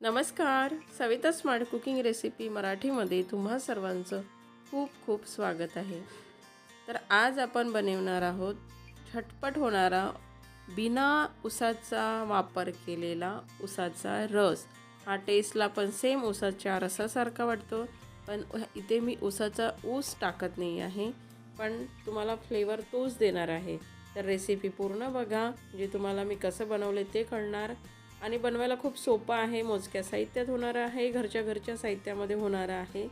नमस्कार. Savita smart cooking recipe मराठीमध्ये तुम्हा सर्वांचं खूप खूप स्वागत आहे. तर आज आपण बनवणार आहोत झटपट होणारा बिना उसाचा वापर केलेला उसाचा रस. हा टेस्टला पण सेम उसाच्या रसासारखा वाटतो पण इथे मी उसाचा ऊस टाकत नाही आहे पण तुम्हाला फ्लेवर तोच देणार आहे. तर रेसिपी पूर्ण बघा जे तुम्हाला मी कसं बनवले ते कळणार. आणि बनवायला खूप सोपं आहे मोजक्या साहित्यात होणार आहे घरच्या घरच्या साहित्यामध्ये होणार आहे.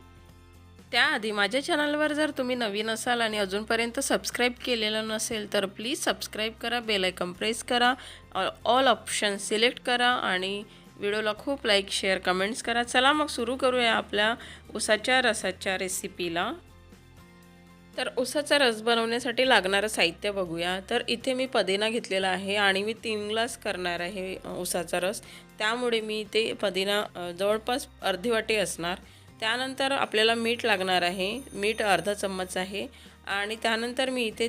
त्याआधी माझ्या चॅनलवर जर तुम्ही नवीन असाल आणि अजूनपर्यंत सबस्क्राईब केलेलं नसेल तर प्लीज सबस्क्राईब करा बेल आयकॉन प्रेस करा ऑल ऑप्शन सिलेक्ट करा आणि व्हिडिओला खूप लाईक शेअर कमेंट्स करा. चला मग सुरू करूया आपल्या उसाच्या रसाच्या रेसिपीला. तर उसाचा रस बनवण्यासाठी लागणारं साहित्य बघूया. तर इथे मी पदिना घेतलेला आहे आणि मी तीन ग्लास करणार आहे ऊसाचा रस. त्यामुळे मी इथे पदिना जवळपास अर्धी वाटी असणार. त्यानंतर आपल्याला मीठ लागणार आहे. मीठ अर्धा चम्मच आहे. आणि त्यानंतर मी इथे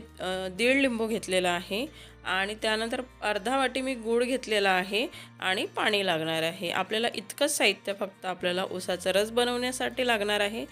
दीड लिंबू घेतलेला आहे. आणि त्यानंतर अर्धा वाटी मी गूळ घेतलेला आहे आणि पाणी लागणार आहे. आपल्याला इतकंच साहित्य फक्त आपल्याला ऊसाचा रस बनवण्यासाठी लागणार आहे.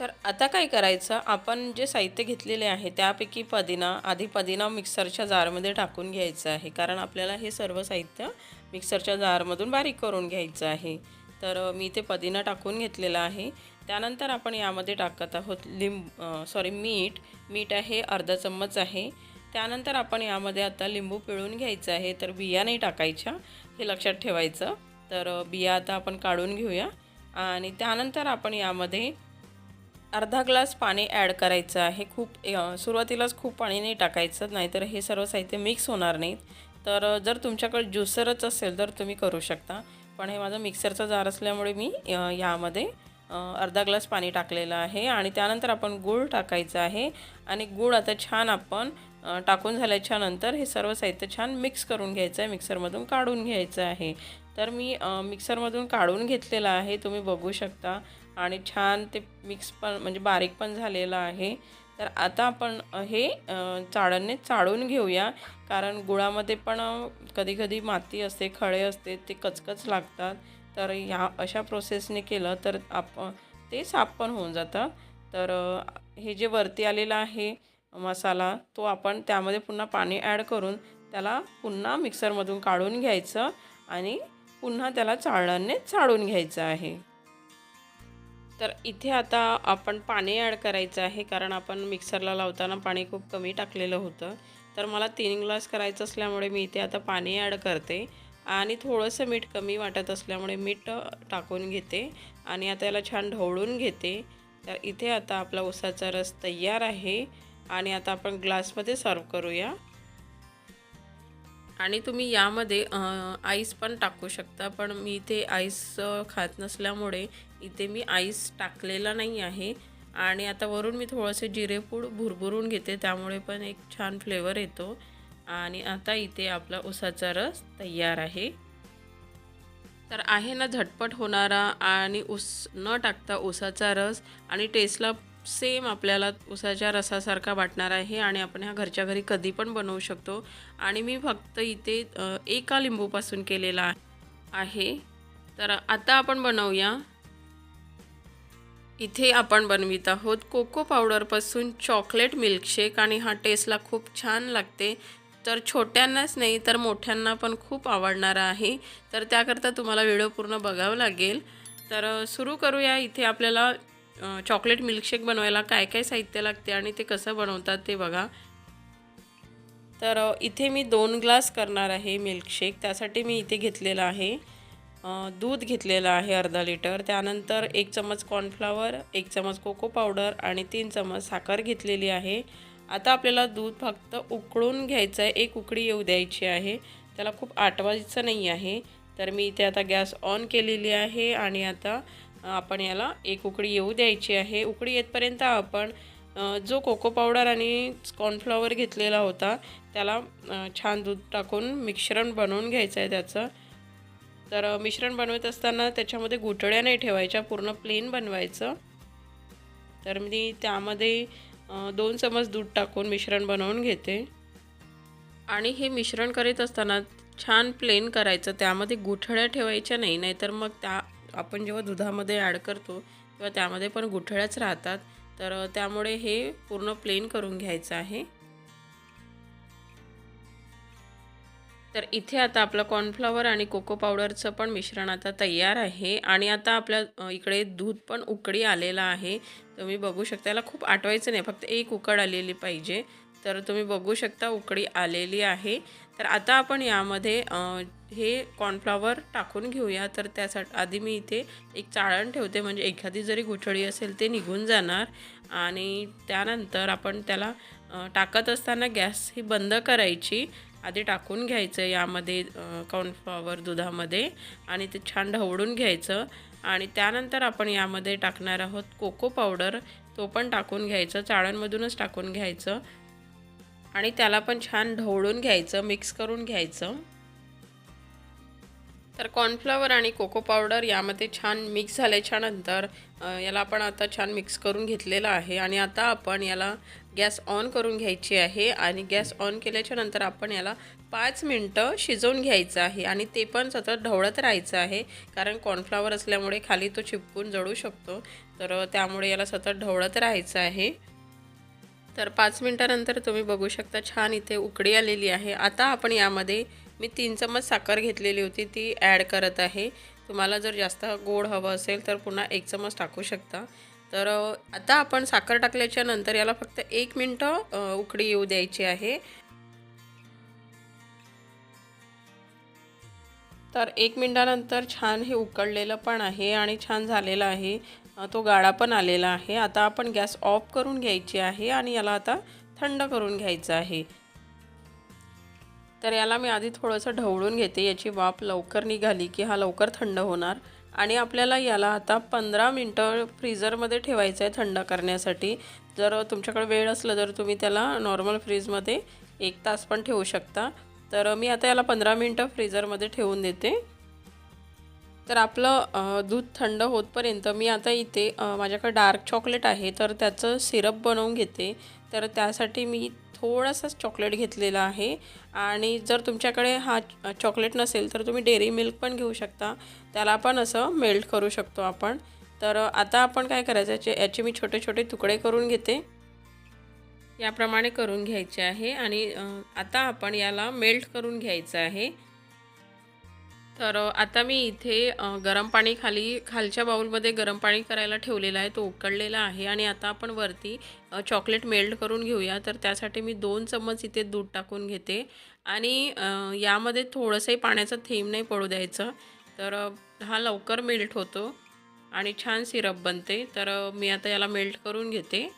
तर आता काय करायचं? आपण जे साहित्य घेतलेले आहे त्यापैकी पदिना आधी पदिना मिक्सरच्या जारमध्ये टाकून घ्यायचं आहे. कारण आपल्याला हे सर्व साहित्य मिक्सरच्या जारमधून बारीक करून घ्यायचं आहे. तर मी ते पदिना टाकून घेतलेला आहे. त्यानंतर आपण यामध्ये टाकत आहोत लिंब सॉरी मीठ. मीठ आहे अर्धा चम्मच आहे. त्यानंतर आपण यामध्ये आता लिंबू पिळून घ्यायचं आहे. तर बिया नाही टाकायच्या हे लक्षात ठेवायचं. तर बिया आता आपण काढून घेऊया. आणि त्यानंतर आपण यामध्ये अर्धा ग्लास पाणी ॲड करायचं आहे. खूप सुरुवातीलाच खूप पाणी नाही टाकायचं नाहीतर हे सर्व साहित्य मिक्स होणार नाहीत तर जर तुमच्याकडे ज्युसरच असेल तर तुम्ही करू शकता. पण हे माझं मिक्सरचा जार असल्यामुळे मी यामध्ये अर्धा ग्लास पाणी टाकलेलं आहे. आणि त्यानंतर आपण गूळ टाकायचं आहे. आणि गूळ आता छान आपण टाकून झाल्याच्यानंतर हे सर्व साहित्य छान मिक्स करून घ्यायचं आहे. मिक्सरमधून काढून घ्यायचं आहे. तर मी मिक्सरमधून काढून घेतलेलं आहे. तुम्ही बघू शकता. आणि छान ते मिक्स पण म्हणजे बारीक पण झालेलं आहे. तर आता आपण हे चाळणने चाळून घेऊया. कारण गुळामध्ये पण कधी कधी माती असते खळे असते ते कचकच लागतात. तर ह्या अशा प्रोसेसने केलं तर आप ते साफ पण होऊन जातं. तर हे जे वरती आलेलं आहे मसाला तो आपण त्यामध्ये पुन्हा पाणी ॲड करून त्याला पुन्हा मिक्सरमधून काढून घ्यायचं आणि पुन्हा त्याला चाळण्याने चाळून घ्यायचं आहे. तर इथे आता आपण पाणी ॲड करायचं आहे कारण आपण मिक्सरला लावताना पाणी खूप कमी टाकलेलं होतं. तर मला तीन ग्लास करायचं असल्यामुळे मी इथे आता पाणी ॲड करते. आणि थोडंसं मीठ कमी वाटत असल्यामुळे मीठ टाकून घेते. आणि आता याला छान ढवळून घेते. तर इथे आता आपला उसाचा रस तयार आहे. आणि आता आपण ग्लासमध्ये सर्व करूया. आणि तुम्ही यामध्ये आईस पण टाकू शकता पण मी इथे आईस खात नसल्यामुळे इथे मी आईस टाकलेला नाही आहे. आणि आता वरून मी थोडंसे जिरेपूड भुरभुरून घेते त्यामुळे पण एक छान फ्लेवर येतो. आणि आता इथे आपला उसाचा रस तयार आहे. तर आहे ना झटपट होणारा आणि ऊस न टाकता उसाचा रस आणि टेस्टला सेम आपल्याला उसाच्या रसासारखा वाटणार आहे आणि आपण ह्या घरच्या घरी कधी पण बनवू शकतो. आणि मी फक्त इथे एका लिंबूपासून केलेला आहे. तर आता आपण बनवूया इथे आपण बनवित आहोत कोको पावडरपासून चॉकलेट मिल्कशेक आणि हा टेस्टला खूप छान लागते. तर छोट्यांनाच नाही तर मोठ्यांना पण खूप आवडणारा आहे. तर त्याकरता तुम्हाला व्हिडिओ पूर्ण बघावं लागेल. तर सुरू करूया. इथे आपल्याला चॉकलेट मिल्कशेक बनवायला काय काय साहित्य लागते आणि ते कसं बनवतात ते बघा. तर इथे मी दोन ग्लास करणार आहे मिल्कशेक त्यासाठी मी इथे घेतलेलं आहे. दूध घेतलेलं आहे अर्धा लिटर. त्यानंतर एक चमच कॉर्नफ्लावर एक चमच कोको पावडर आणि तीन चमच साखर घेतलेली आहे. आता आपल्याला दूध फक्त उकळून घ्यायचं आहे एक उकळी येऊ द्यायची आहे. त्याला खूप आटवायचं नाही आहे. तर मी इथे आता गॅस ऑन केलेली आहे आणि आता आपण याला एक उकळी येऊ द्यायची आहे. उकळी येतपर्यंत आपण जो कोको पावडर आणि कॉर्नफ्लॉवर घेतलेला होता त्याला छान दूध टाकून मिश्रण बनवून घ्यायचं आहे त्याचं. तर मिश्रण बनवत असताना त्याच्यामध्ये गुठळ्या नाही ठेवायच्या पूर्ण प्लेन बनवायचं. तर मी त्यामध्ये दोन चमच दूध टाकून मिश्रण बनवून घेते. आणि हे मिश्रण करीत असताना छान प्लेन करायचं त्यामध्ये गुठळ्या ठेवायच्या नाही नाहीतर मग त्या आपण जेव्हा दुधामध्ये ॲड करतो तेव्हा त्यामध्ये पण गुठळ्याच राहतात. तर त्यामुळे हे पूर्ण प्लेन करून घ्यायचं आहे. तर इथे आता आपलं कॉर्नफ्लॉवर आणि कोको पावडरचं पण मिश्रण आता तयार आहे. आणि आता आपल्या इकडे दूध पण उकडी आलेलं आहे. तुम्ही बघू शकता याला खूप आटवायचं नाही फक्त एक उकड आलेली पाहिजे. तर तुम्ही बघू शकता उकडी आलेली आहे. तर आता आपण यामध्ये हे कॉर्नफ्लॉवर टाकून घेऊया. तर त्यासाठी आधी मी इथे एक चाळण ठेवते म्हणजे एखादी जरी गुठळी असेल ते निघून जाणार. आणि त्यानंतर आपण त्याला टाकत असताना गॅस ही बंद करायची. आधी टाकून घ्यायचं यामध्ये कॉर्नफ्लॉवर दुधामध्ये आणि ते छान ढवळून घ्यायचं. आणि त्यानंतर आपण यामध्ये टाकणार आहोत कोको पावडर तो पण टाकून घ्यायचं चाळणमधूनच टाकून घ्यायचं. आणि त्याला पण छान ढवळून घ्यायचं मिक्स करून घ्यायचं. तर कॉर्नफ्लॉवर आणि कोको पावडर यामध्ये छान मिक्स झाल्याच्यानंतर याला आपण आता छान मिक्स करून घेतलेलं आहे. आणि आता आपण याला गॅस ऑन करून घ्यायची आहे. आणि गॅस ऑन केल्याच्यानंतर आपण याला पाच मिनटं शिजवून घ्यायचं आहे. आणि ते पण सतत ढवळत राहायचं आहे. कारण कॉर्नफ्लॉवर असल्यामुळे खाली तो चिपकून जळू शकतो. तर त्यामुळे याला सतत ढवळत राहायचं आहे. तर पाच मिनटानंतर तुम्ही बघू शकता छान इथे उकडी आलेली आहे. आता आपण यामध्ये मी तीन चम्मच साखर घेतलेली होती ती ॲड करत आहे. तुम्हाला जर जास्त गोड हवं असेल तर पुन्हा एक चम्मच टाकू शकता. तर आता आपण साखर टाकल्याच्या नंतर याला फक्त एक मिनटं उकडी येऊ द्यायची आहे. तर एक मिनटानंतर छान हे उकळलेलं पण आहे आणि छान झालेलं आहे. तो गाळा पण आलेला आहे. आता आपण गॅस ऑफ करून घ्यायची आहे आणि याला आता थंड करून घ्यायचं आहे. तर याला मी आधी थोडंसं ढवळून घेते. याची वाफ लवकर निघाली की हा लवकर थंड होणार. आणि आपल्याला याला आता पंधरा मिनटं फ्रीझरमध्ये ठेवायचं आहे थंड करण्यासाठी. जर तुमच्याकडे वेळ असलं तर तुम्ही त्याला नॉर्मल फ्रीजमध्ये एक तास पण ठेवू शकता. तर मी आता याला पंधरा मिनटं फ्रीझरमध्ये ठेवून देते. तर आपलं दूध थंड होतपर्यंत मी आता इथे माझ्याकडे डार्क चॉकलेट आहे. तर त्याचं सिरप बनवून घेते. तर त्यासाठी मी थोडासाच चॉकलेट घेतलेला आहे. आणि जर तुमच्याकडे हा चॉकलेट नसेल तर तुम्ही डेअरी मिल्क पण घेऊ शकता. त्याला पण असं मेल्ट करू शकतो आपण. तर आता आपण काय करायचं याचे याचे मी छोटे छोटे तुकडे करून घेते. याप्रमाणे करून घ्यायचे आहे. आणि आता आपण याला मेल्ट करून घ्यायचं आहे. तर आता मी इथे गरम पाणी खाली खालच्या बाऊलमध्ये गरम पाणी करायला ठेवलेलं आहे तो उकळलेला आहे आणि आता आपण वरती चॉकलेट मेल्ट करून घेऊया. तर त्यासाठी मी दोन चम्मच इथे दूध टाकून घेते आणि यामध्ये थोडंसंही पाण्याचा थेंब नाही पडू द्यायचं. तर हा लवकर मेल्ट होतो आणि छान सिरप बनते. तर मी आता याला मेल्ट करून घेते.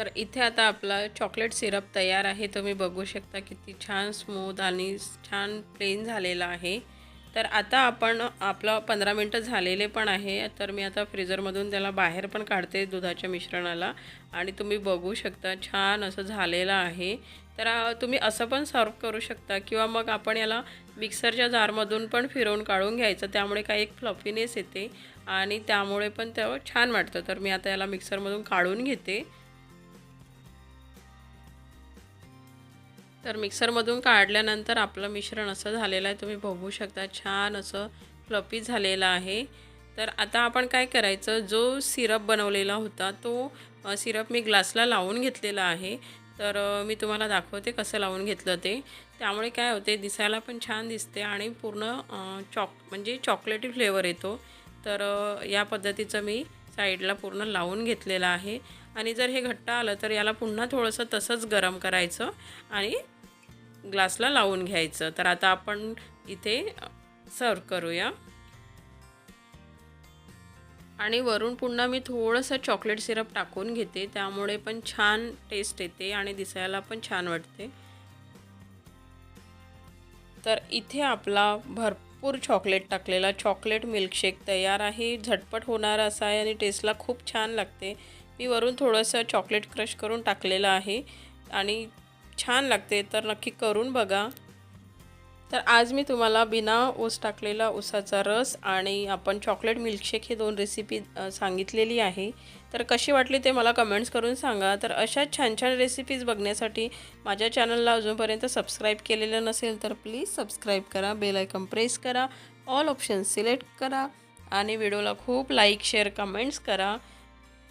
तर इथे आता आपला चॉकलेट सिरप तयार आहे. तुम्ही बघू शकता किती छान स्मूथ आणि छान प्लेन झालेला आहे. तर आता आपण आपलं पंधरा मिनटं झालेले पण आहे. तर मी आता फ्रीजरमधून त्याला बाहेर पण काढते दुधाच्या मिश्रणाला. आणि तुम्ही बघू शकता छान असं झालेलं आहे. तर तुम्ही असं पण सर्व करू शकता किंवा मग आपण याला मिक्सरच्या जारमधून पण फिरवून काढून घ्यायचं. त्यामुळे काही एक फ्लफीनेस येते आणि त्यामुळे पण तेव्हा छान वाटतं. तर मी आता याला मिक्सरमधून काढून घेते. तर मिक्सरमधून काढल्यानंतर आपलं मिश्रण असं झालेलं आहे. तुम्ही बघू शकता छान असं फ्लपी झालेलं आहे. तर आता आपण काय करायचं जो सिरप बनवलेला होता तो सिरप मी ग्लासला लावून घेतलेला आहे. तर मी तुम्हाला दाखवते कसं लावून घेतलं ते. त्यामुळे काय होते दिसायला पण छान दिसते आणि पूर्ण चॉक म्हणजे चॉकलेटी फ्लेवर येतो. तर या पद्धतीचं मी साईडला पूर्ण लावून घेतलेलं आहे. आणि जर हे घट्ट आलं तर याला पुन्हा थोडंसं तसंच गरम करायचं आणि ग्लासला लावून घ्यायचं. तर आता आपण इथे सर्व करूया. आणि वरून पुन्हा मी थोडंसं चॉकलेट सिरप टाकून घेते. त्यामुळे पण छान टेस्ट येते आणि दिसायला पण छान वाटते. तर इथे आपला भरपूर चॉकलेट टाकलेला. चॉकलेट मिल्कशेक तयार आहे. झटपट होणार असा आहे आणि टेस्टला खूप छान लागते. मी वरून थोडंसं चॉकलेट क्रश करून टाकलेलं आहे. आणि छान लागते तर नक्की करून बघा. तर आज मी तुम्हाला बिना ऊस टाकलेला ऊसाचा रस आणि आपण चॉकलेट मिल्कशेक ही दोन रेसिपी सांगितलेली आहे. तर कशी वाटली ते मला कमेंट्स करून सांगा. तर अशा छान छान रेसिपीज बघण्यासाठी माझ्या चॅनलला अजूनपर्यंत सबस्क्राईब केलेलं नसेल तर प्लीज सबस्क्राईब करा बेल आयकॉन प्रेस करा ऑल ऑप्शन सिलेक्ट करा आणि व्हिडिओला खूप लाईक शेअर कमेंट्स करा.